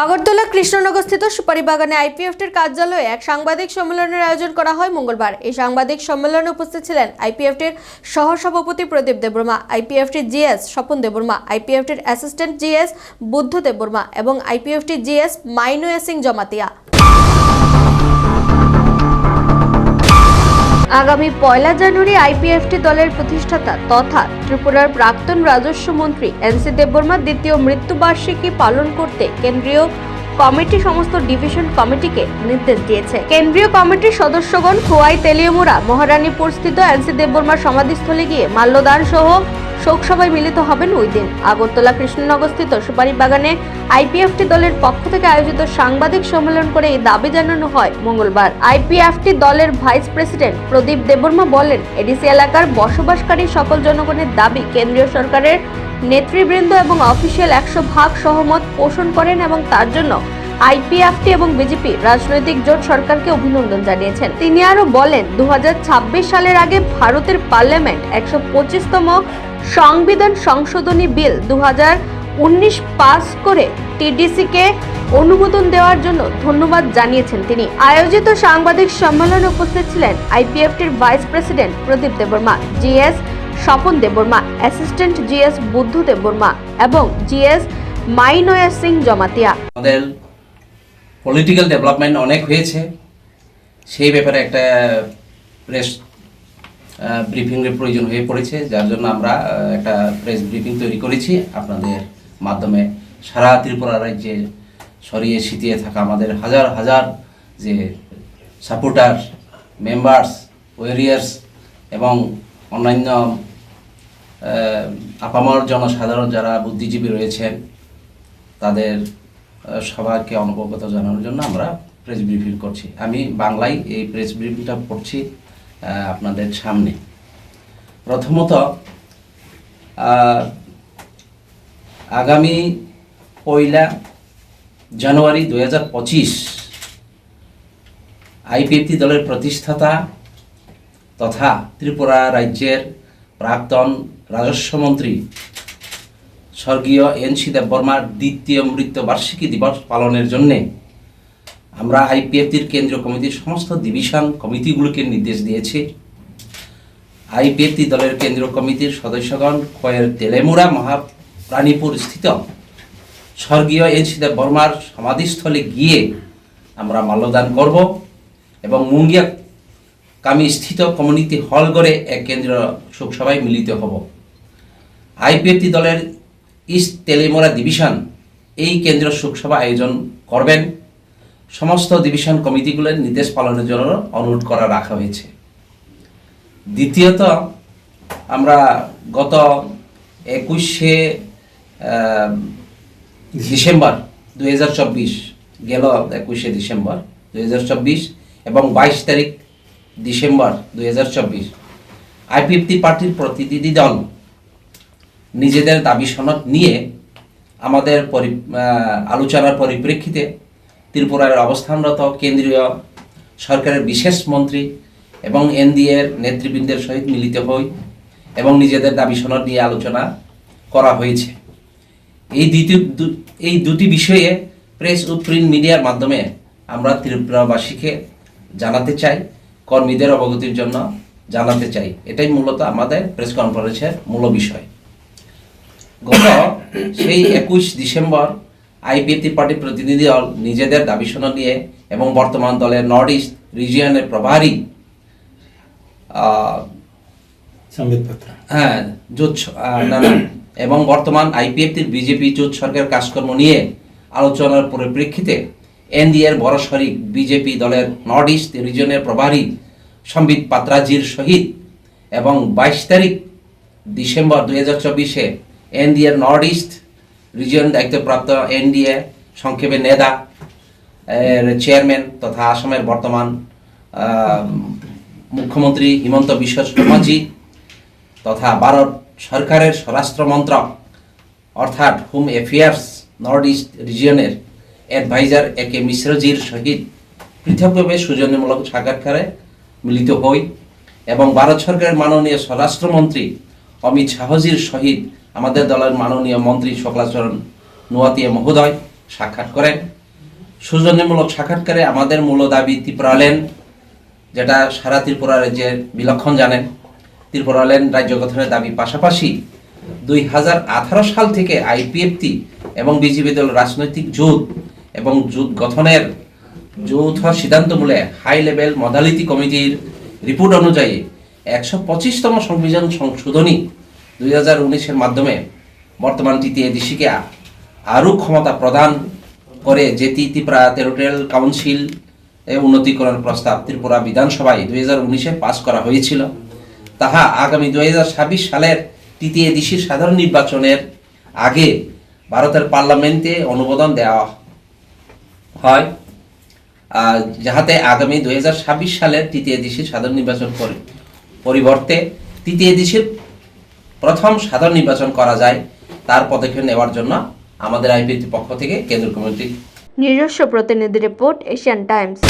আগরতলা কৃষ্ণনগরস্থিত সুপারি বাগানে আইপিএফটির কার্যালয়ে এক সাংবাদিক সম্মেলনের আয়োজন করা হয় মঙ্গলবার। এই সাংবাদিক সম্মেলনে উপস্থিত ছিলেন আইপিএফটির সহসভাপতি প্রদীপ দেববর্মা, আইপিএফটির জিএস স্বপন দেববর্মা, আইপিএফটির অ্যাসিস্ট্যান্ট জিএস বুদ্ধ দেববর্মা এবং আইপিএফটির জিএস মাইনুয়া সিং জমাতিয়া। আগামী পয়লা জানুয়ারি আইপিএফটি দলের প্রতিষ্ঠাতা তথা ত্রিপুরার প্রাক্তন রাজস্ব মন্ত্রী এনসি দেববর্মার দ্বিতীয় মৃত্যুবার্ষিকী পালন করতে কেন্দ্রীয় কমিটি সমস্ত ডিভিশন কমিটিকে নির্দেশ দিয়েছে। কেন্দ্রীয় কমিটির সদস্যগণ খোয়াই তেলিয়মুরা মহারানীপুর স্থিত এনসি দেববর্মার সমাধিস্থলে গিয়ে মাল্যদান সহ শোকসভায় মিলিত হবেন ওই দিন। আগরতলা কৃষ্ণনগর স্থিত সুপারি বাগানে আইপিএফটি দলের পক্ষ থেকে আয়োজিত সাংবাদিক সম্মেলন করে এই দাবি জানানো হয় মঙ্গলবার। আইপিএফটি দলের ভাইস প্রেসিডেন্ট প্রদীপ দেববর্মা বলেন, এডিসি এলাকার বসবাসকারী সকল জনগণের দাবি কেন্দ্রীয় সরকারের নেতৃবৃন্দ এবং অফিসিয়াল একশো ভাগ সহমত পোষণ করেন এবং তার জন্য আইপিএফটি এবং বিজেপি রাজনৈতিক জোট সরকারকে অভিনন্দন জানিয়েছেন। তিনি আরও বলেন দু হাজার ছাব্বিশ সালের আগে ভারতের পার্লামেন্ট একশো পঁচিশতম সংবিধান সংশোধনী বিল দু উনিশ পাস করে টিডিসিকে অনুমোদন দেওয়ার জন্য ধন্যবাদ জানিয়েছেন তিনি। আয়োজিত সাংবাদিক সম্মেলনে উপস্থিত ছিলেন আইপিএফটির vice president Pradip Debbarma, GS Swapan Debbarma assistant GS Buddha Debbarma এবং জিএস মাইনয়া সিং জমাতিয়া। আমাদের পলিটিক্যাল ডেভেলপমেন্ট অনেক হয়েছে। সেই ব্যাপারে একটা প্রেস ব্রিফিংয়ের প্রয়োজন হয়ে পড়েছে। যার জন্য আমরা একটা প্রেস ব্রিফিং তৈরি করেছি। আপনাদের মাধ্যমে সারা ত্রিপুরা রাজ্যে সরিয়ে ছিটিয়ে থাকা আমাদের হাজার হাজার যে সাপোর্টার মেম্বার্স ওয়ারিয়ার্স এবং অন্যান্য আপামর জনসাধারণ যারা বুদ্ধিজীবী রয়েছেন, তাদের সবাইকে অনবগত জানানোর জন্য আমরা প্রেস ব্রিফিং করছি। আমি বাংলায় এই প্রেস ব্রিফিংটা পড়ছি আপনাদের সামনে। প্রথমত আগামী পয়লা জানুয়ারি দু হাজার পঁচিশ, আইপিএফটি দলের প্রতিষ্ঠাতা তথা ত্রিপুরা রাজ্যের প্রাক্তন রাজস্বমন্ত্রী স্বর্গীয় এন সি দেববর্মার দ্বিতীয় মৃত্যুবার্ষিকী দিবস পালনের জন্যে আমরা আইপিএফটির কেন্দ্রীয় কমিটির সমস্ত ডিভিশন কমিটিগুলোকে নির্দেশ দিয়েছি। আইপিএফটি দলের কেন্দ্রীয় কমিটির সদস্যগণ কয়ের তেলেমুড়া মহাপ্রাণীপুর স্থিত। স্বর্গীয় এন সি দেববর্মার সমাধিস্থলে গিয়ে আমরা মাল্যদান করব এবং মুঙ্গিয়া কামি স্থিত কমিউনিটি হল গড়ে এক কেন্দ্রীয় শোকসভায় মিলিত হব। আইপিএফটি দলের ইস্ট তেলেমোরা ডিভিশন এই কেন্দ্রীয় শোকসভা আয়োজন করবেন। সমস্ত ডিভিশন কমিটিগুলোর নির্দেশ পালনের জন্য অনুরোধ করা রাখা হয়েছে। দ্বিতীয়ত, আমরা গত একুশে ডিসেম্বর দু হাজার চব্বিশ, গেল একুশে ডিসেম্বর দুই হাজার চব্বিশ এবং বাইশ তারিখ ডিসেম্বর দু হাজার চব্বিশ। আইপিএফটি পার্টির প্রতিনিধি দল নিজেদের দাবি সনদ নিয়ে আমাদের পরি আলোচনার পরিপ্রেক্ষিতে ত্রিপুরার অবস্থানরত কেন্দ্রীয় সরকারের বিশেষ মন্ত্রী এবং এনডিএর নেতৃবৃন্দের সহিত মিলিত হই এবং নিজেদের দাবি সনদ নিয়ে আলোচনা করা হয়েছে। এই দ্বিতীয় এই দুটি বিষয়ে প্রেস ও প্রিন্ট মিডিয়ার মাধ্যমে আমরা ত্রিপুরাবাসীকে জানাতে চাই, কর্মীদের অবগতির জন্য জানাতে চাই। এটাই মূলত আমাদের প্রেস কনফারেন্সের মূল বিষয়। গত সেই একুশ ডিসেম্বর আইপিএফটি পার্টি প্রতিনিধি দল নিজেদের দাবি সনদ নিয়ে এবং বর্তমান দলের নর্থ ইস্ট রিজিয়নের প্রভারী হ্যাঁ জোট এবং বর্তমান আইপিএফটির বিজেপি জোট সরকার কাজকর্ম নিয়ে আলোচনার পরিপ্রেক্ষিতে এনডিএর বড় শরিক বিজেপি দলের নর্থ ইস্ট রিজনের প্রভারী সম্বিত পাত্রাজির সহিত এবং বাইশ তারিখ ডিসেম্বর দুই হাজার চব্বিশে এনডিএর নর্থ ইস্ট রিজিয়ন দায়িত্বপ্রাপ্ত এনডিএ, সংক্ষেপে নেদা, এর চেয়ারম্যান তথা আসামের বর্তমান মুখ্যমন্ত্রী হিমন্ত বিশ্ব শর্মাজি তথা ভারত সরকারের স্বরাষ্ট্র মন্ত্রক, অর্থাৎ হোম অ্যাফেয়ার্স নর্থ ইস্ট রিজিয়নের অ্যাডভাইজার এ কে মিশ্রজির সহিত পৃথকভাবে সৌজন্যমূলক সাক্ষাৎকারে মিলিত হই এবং ভারত সরকারের মাননীয় স্বরাষ্ট্রমন্ত্রী অমিত শাহজির সহিত আমাদের দলের মাননীয় মন্ত্রী শোকলাচরণ নোয়াতিয়া মহোদয় সাক্ষাৎ করেন। সৌজন্যমূলক সাক্ষাৎকারে আমাদের মূল দাবি ত্রিপুরালেন যেটা সারা ত্রিপুরা রাজ্যের বিলক্ষণ জানেন। ত্রিপুরালেন রাজ্য গঠনের দাবি পাশাপাশি দুই হাজার আঠারো সাল থেকে আইপিএফটি এবং বিজেপি দল রাজনৈতিক জোট এবং জোট গঠনের যৌথ সিদ্ধান্তমূলে হাই লেভেল মডালিটি কমিটির রিপোর্ট অনুযায়ী একশো পঁচিশতম সংবিধান সংশোধনী দুই হাজার উনিশের মাধ্যমে বর্তমান তৃতীয় দিশিকে আরও ক্ষমতা প্রদান করে যেটি ত্রিপুরা টেরিটোরিয়াল কাউন্সিল উন্নতিকরণ প্রস্তাব ত্রিপুরা বিধানসভায় দুই হাজার উনিশে পাস করা হয়েছিল। তাহা আগামী দুই হাজার ছাব্বিশ সালের তৃতীয় দিশির সাধারণ নির্বাচনের আগে ভারতের পার্লামেন্টে অনুমোদন দেওয়া হয় যাহাতে আগামী দুই হাজার ছাব্বিশ সালের তৃতীয় দিশির সাধারণ নির্বাচন পরিবর্তে তৃতীয় দেশের প্রথম সাধারণ নির্বাচন করা যায়, তার পদক্ষেপ নেওয়ার জন্য আমাদের আইপিএফটি পক্ষ থেকে কেন্দ্র কমিটি নিজস্ব প্রতিনিধি রিপোর্ট এশিয়ান টাইমস।